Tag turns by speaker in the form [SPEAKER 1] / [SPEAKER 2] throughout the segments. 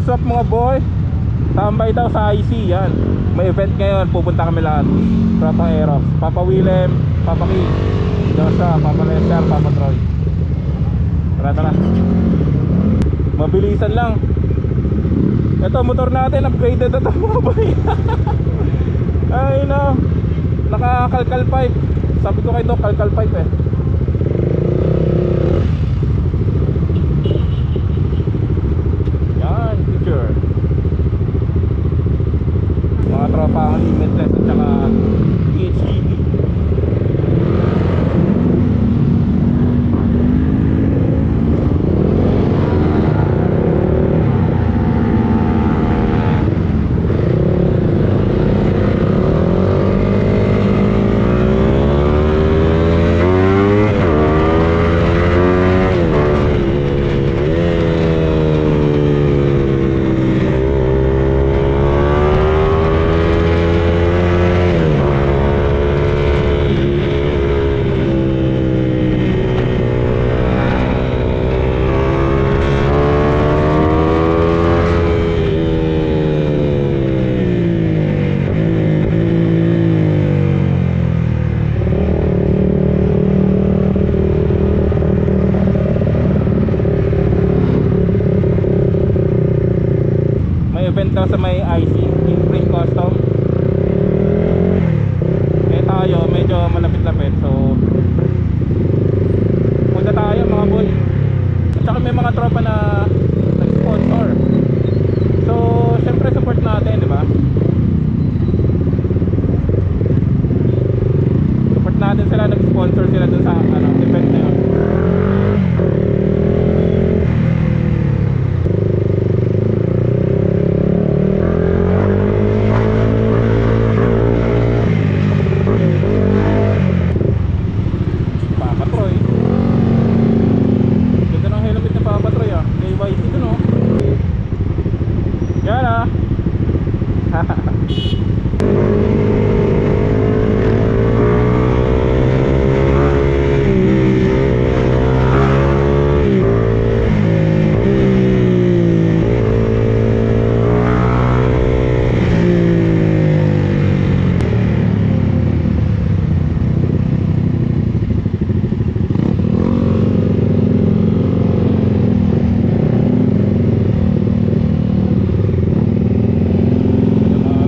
[SPEAKER 1] what's up mga boy? Tambay daw sa IC, yan. May event ngayon, pupunta kami lahat. Tropa Aerox, Papa Willem, Papa King, Joshua, Papa Lester, Papa Troy. Tara, tara. Mabilisan lang. Ito, motor natin, upgraded ito mga boy. Ay no, naka-kalkal pipe. Sabi ko kayo kalkal pipe eh. Yan, picture. Mga tropa ang limitless at saka PHEV. May event daw sa may IC, Imprint Custom. Eh tayo, medyo malapit-lapit. So, punta tayo mga boy. At saka may mga tropa na nag-sponsor. So, syempre support natin, di ba? Support natin sila, nag-sponsor sila dun sa ano, event na yun. Papa Troy. Ganda ng helmet ni Papa Troy ah. KYC dun oh. Yan ah. Yan ah,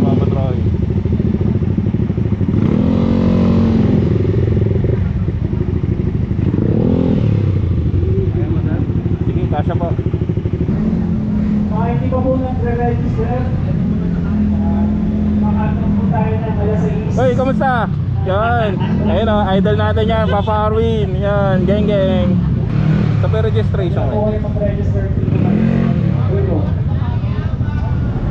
[SPEAKER 1] Papa Troy. Sige, kasya po.
[SPEAKER 2] Mga hindi pa po nagre-register, makatong po tayo ng alas 6.
[SPEAKER 1] Hoy, kamusta? Yan. Ayun oh, idol natin yan, Papa Arwin. Yan, geng geng. Sa registration
[SPEAKER 2] Ako ay mag-register dito na Ulo.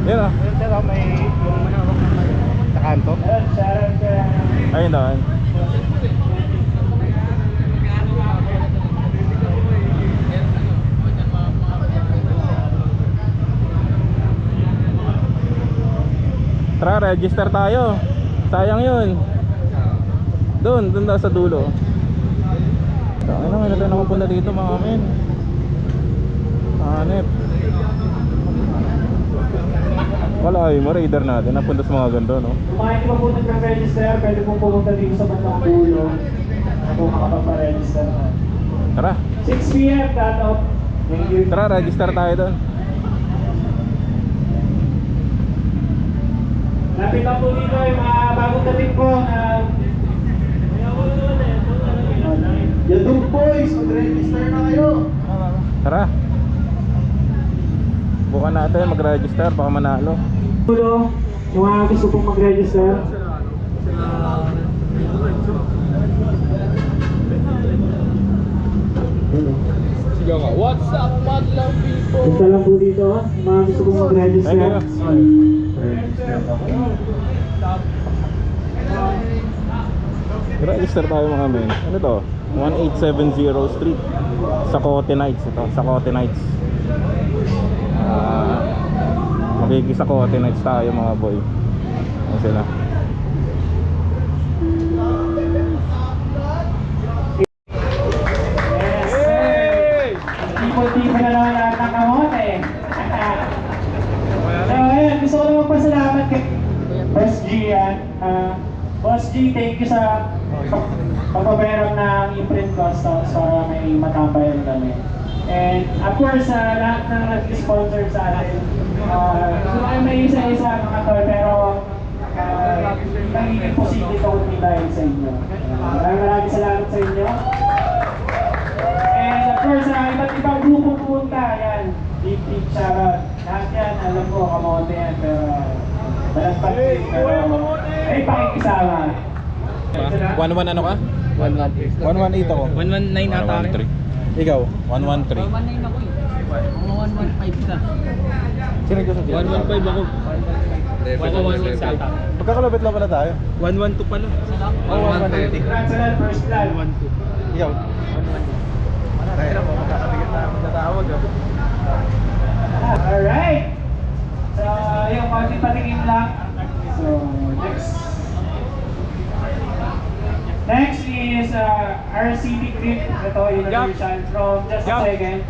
[SPEAKER 1] Yan oh.
[SPEAKER 3] Sir, may yung manawak na may sa kanto.
[SPEAKER 2] Ayun,
[SPEAKER 1] Ayun doon. Tara, register tayo. Sayang yun. Doon, doon daw sa dulo. So, ano nga natin nakapunta dito mga men. Hanep. Wala ay, ma-radar natin. Napunta sa mga ganito, no?
[SPEAKER 2] Hindi pa po nagre-register, pwede po pumunta dito sa bandang dulo. Ako makapag-register na.
[SPEAKER 1] Tara,
[SPEAKER 2] 6 p.m. cut off.
[SPEAKER 1] Tara, register tayo doon.
[SPEAKER 2] Lapit lang po dito yung mga bagong dating po na
[SPEAKER 3] Yadong boys, mag-register na kayo.
[SPEAKER 1] Tara. Bukan natin mag-register baka manalo.
[SPEAKER 2] dulo. Yung mga gusto pong mag-register.
[SPEAKER 1] Sige nga. What's up, madlang people?
[SPEAKER 2] Punta lang po dito. Yung mga gusto pong mag-register.
[SPEAKER 1] Ay, Register tayo mga men. Ano to? 1870 Street. Sa Cote Nights ito sa Cote Nights. Ah, uh, magiging sa Cote Nights tayo mga boy. Ano sila?
[SPEAKER 2] Tipo-tipo na naman lahat ng kamote. so, gusto ko naman kay Boss G yan. Uh, Boss G, thank you sa pagpapayaran ng imprint customs para may matambayan kami. And of course, sa lahat ng nag-sponsor sa atin, uh, may isa-isa mga tol, pero uh, nagiging positive ako din dahil sa inyo. Uh, maraming maraming salamat sa inyo. And of course, sa iba't ibang grupo pumunta, yan, big big shoutout. Lahat yan, alam ko, kamote yan, pero balagpat din, pero ay pakikisama.
[SPEAKER 1] 1-1 ano ka?
[SPEAKER 3] 118 ako.
[SPEAKER 4] 119 ata rin.
[SPEAKER 1] 113.
[SPEAKER 3] Ikaw?
[SPEAKER 1] 113.
[SPEAKER 4] 119 ako eh. Mga 115 ka.
[SPEAKER 3] Sino gusto
[SPEAKER 4] 115 ako. Ako 117 ata.
[SPEAKER 3] Pagkakalapit lang pala tayo.
[SPEAKER 4] 112 pala.
[SPEAKER 3] Oh, 130.
[SPEAKER 2] Congrats sa first plan.
[SPEAKER 3] Ikaw? Dahil ako, magkakabigit na ako natawag.
[SPEAKER 2] Alright! So, yung konti patingin lang. So, next. Uh, RCB Grip. Ito, innovation from just a second.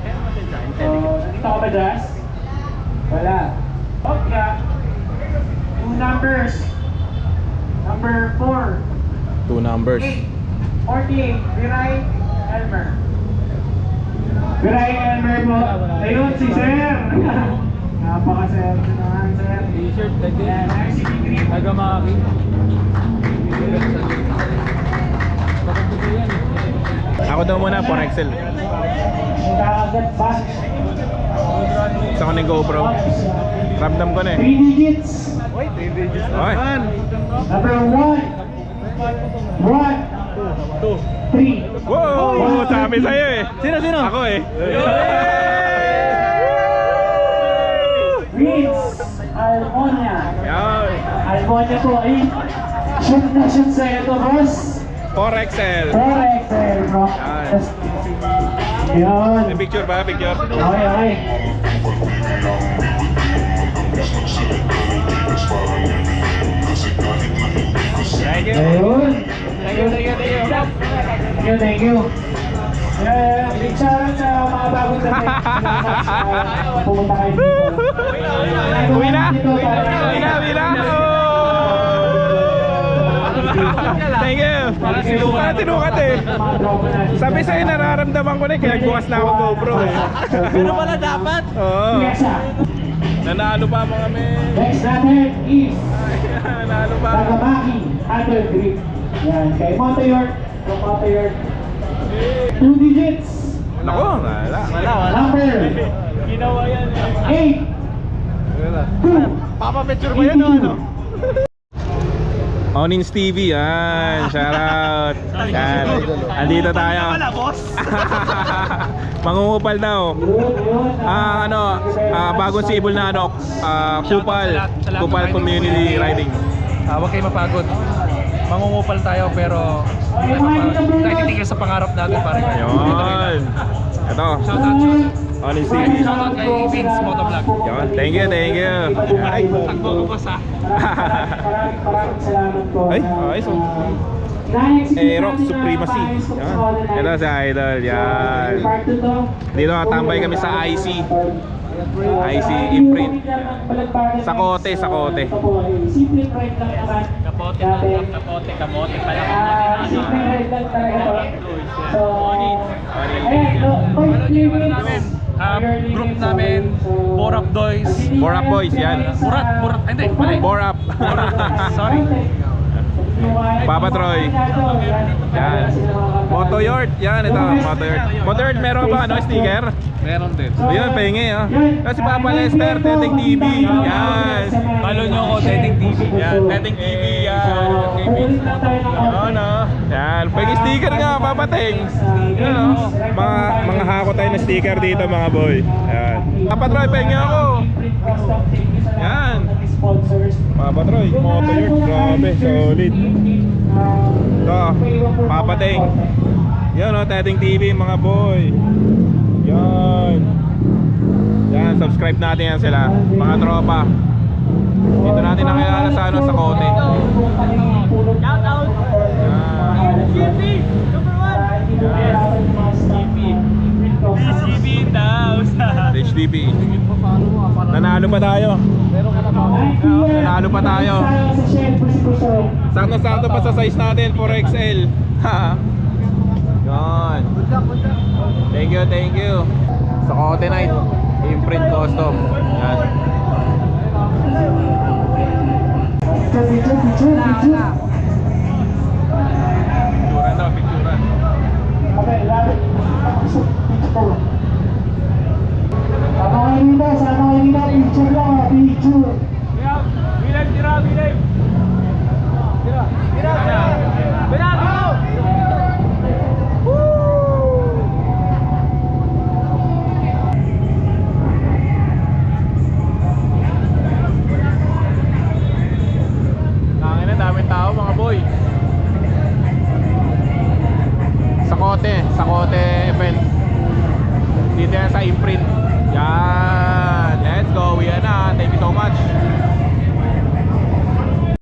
[SPEAKER 2] So, nandito ka ba, Jazz? Wala. Okay. Two numbers. Number 4.
[SPEAKER 1] Two numbers.
[SPEAKER 2] 48, Viray Elmer. Viray Elmer po. Ayun, si Sir. Napaka-sir naman, Sir.
[SPEAKER 4] T-shirt, lagi.
[SPEAKER 2] Yan, RCB Grip.
[SPEAKER 4] Nagamaki. Maganda yan.
[SPEAKER 1] Ako daw muna for Excel.
[SPEAKER 2] Nagkakagat ba?
[SPEAKER 1] Sa ko ng GoPro. Ramdam ko na eh.
[SPEAKER 2] 3 digits.
[SPEAKER 3] Uy, 3 digits
[SPEAKER 1] Oy.
[SPEAKER 2] Number 1. 1. 3.
[SPEAKER 1] Wow! Sabi sa'yo eh.
[SPEAKER 3] Sino, sino?
[SPEAKER 1] Ako eh.
[SPEAKER 2] Vince Almonia. Almonia po ay shoot na shoot sa ito, boss.
[SPEAKER 1] For Excel.
[SPEAKER 2] Correct, sir, bro. Yan.
[SPEAKER 1] May picture ba? Picture?
[SPEAKER 2] Okay, okay.
[SPEAKER 1] Thank you.
[SPEAKER 2] Ayun.
[SPEAKER 1] Thank you, thank you, thank you.
[SPEAKER 2] Thank you, thank you. Eh, big shoutout sa mga bagong sa pumunta kayo dito.
[SPEAKER 1] Uwi na! Parang sinukat eh.
[SPEAKER 2] Mga.
[SPEAKER 1] Sabi sa'yo nararamdaman ko na eh, kaya nagbukas na ako GoPro eh.
[SPEAKER 2] Pero pala dapat.
[SPEAKER 1] Oo.
[SPEAKER 2] Ah.
[SPEAKER 1] Nanalo pa mo kami.
[SPEAKER 2] Next natin is
[SPEAKER 1] Nanalo pa.
[SPEAKER 2] Tagamaki Under Grip. Yan, kay Monte York. Kung Monte York. Two digits.
[SPEAKER 1] Nako, wala. Wala,
[SPEAKER 2] Number
[SPEAKER 1] Ginawa yan eh.
[SPEAKER 2] 8. Two.
[SPEAKER 3] Papa picture ba yan o ano?
[SPEAKER 1] Onins TV, yan. Shout out. Yan. Andito tayo.
[SPEAKER 3] boss!
[SPEAKER 1] Mangungupal daw. Ah, ano, ah, bagong sibol na ano, ah, Kupal, Kupal Community Riding.
[SPEAKER 4] Ah, huwag kayo mapagod. Mangungupal tayo pero
[SPEAKER 2] mga hindi
[SPEAKER 4] tayo titigil sa pangarap natin para
[SPEAKER 1] Yun. Ito,
[SPEAKER 4] Shoutout, shoutout.
[SPEAKER 1] TV.
[SPEAKER 4] Shoutout kay Vince Motovlog.
[SPEAKER 1] Yun, thank you, thank you.
[SPEAKER 2] Ay,
[SPEAKER 4] Takbo ko pa sa.
[SPEAKER 1] Ay, ayos, oh.
[SPEAKER 2] natin na
[SPEAKER 1] Supremacy. Yan. Ito si Idol, yan. Dito natambay kami sa IC.
[SPEAKER 2] Uh,
[SPEAKER 1] IC
[SPEAKER 2] sa
[SPEAKER 1] imprint.
[SPEAKER 2] yung lang ng balagbagan
[SPEAKER 1] Sa Kote, sa Kote.
[SPEAKER 2] Ito po, eh, simple ride lang naman.
[SPEAKER 4] kapote, kapote, kamote pala.
[SPEAKER 2] Ah, simple ride lang talaga to. So, ayan.
[SPEAKER 4] Ah,
[SPEAKER 2] Year
[SPEAKER 4] group namin,
[SPEAKER 2] so,
[SPEAKER 4] Borap Boys.
[SPEAKER 1] Borap Boys, yan.
[SPEAKER 2] sa-
[SPEAKER 4] Burat, burat, hindi, mali.
[SPEAKER 1] Bore up.
[SPEAKER 4] Sorry.
[SPEAKER 1] Papa Troy. Yan. Moto Yard, yan ito, Moto Yard. Moto Yard, meron ba ano, sticker?
[SPEAKER 4] Meron din.
[SPEAKER 1] Ayun, pahingi ah. Kasi Papa Lester, Teteng TV. Yan.
[SPEAKER 4] Follow nyo ako, Teteng TV.
[SPEAKER 1] Yan, Teteng TV, yan. Yan ah. Yan, pahingi sticker nga, Papa Teng. Yan ah. Mga, mga hako tayo na sticker dito mga boy. Yan. Papa Troy, pahingi ako. Yan. Papa Troy, Moto Yard, grabe, solid. Ito, Papa Teng. Yan o, Teteng TV mga boy. Yan. Yan, subscribe natin yan sila. Mga tropa. Dito natin nakilala sa ano, sa Kote.
[SPEAKER 2] Shout out!
[SPEAKER 4] Number one!
[SPEAKER 2] DCB
[SPEAKER 4] daw sa...
[SPEAKER 1] The HDP. Nanalo pa tayo. Nanalo pa tayo. Sakto-sakto pa sa size natin, 4XL. Ha. Yan. Thank you, thank you. Sa Cote Night, imprint custom. Yan.
[SPEAKER 2] Picture, picture, picture,
[SPEAKER 1] daw, picturean.
[SPEAKER 2] Okay, rabbit. Picture. Sama kayo dito, sama kayo dito. Picture lang, picture.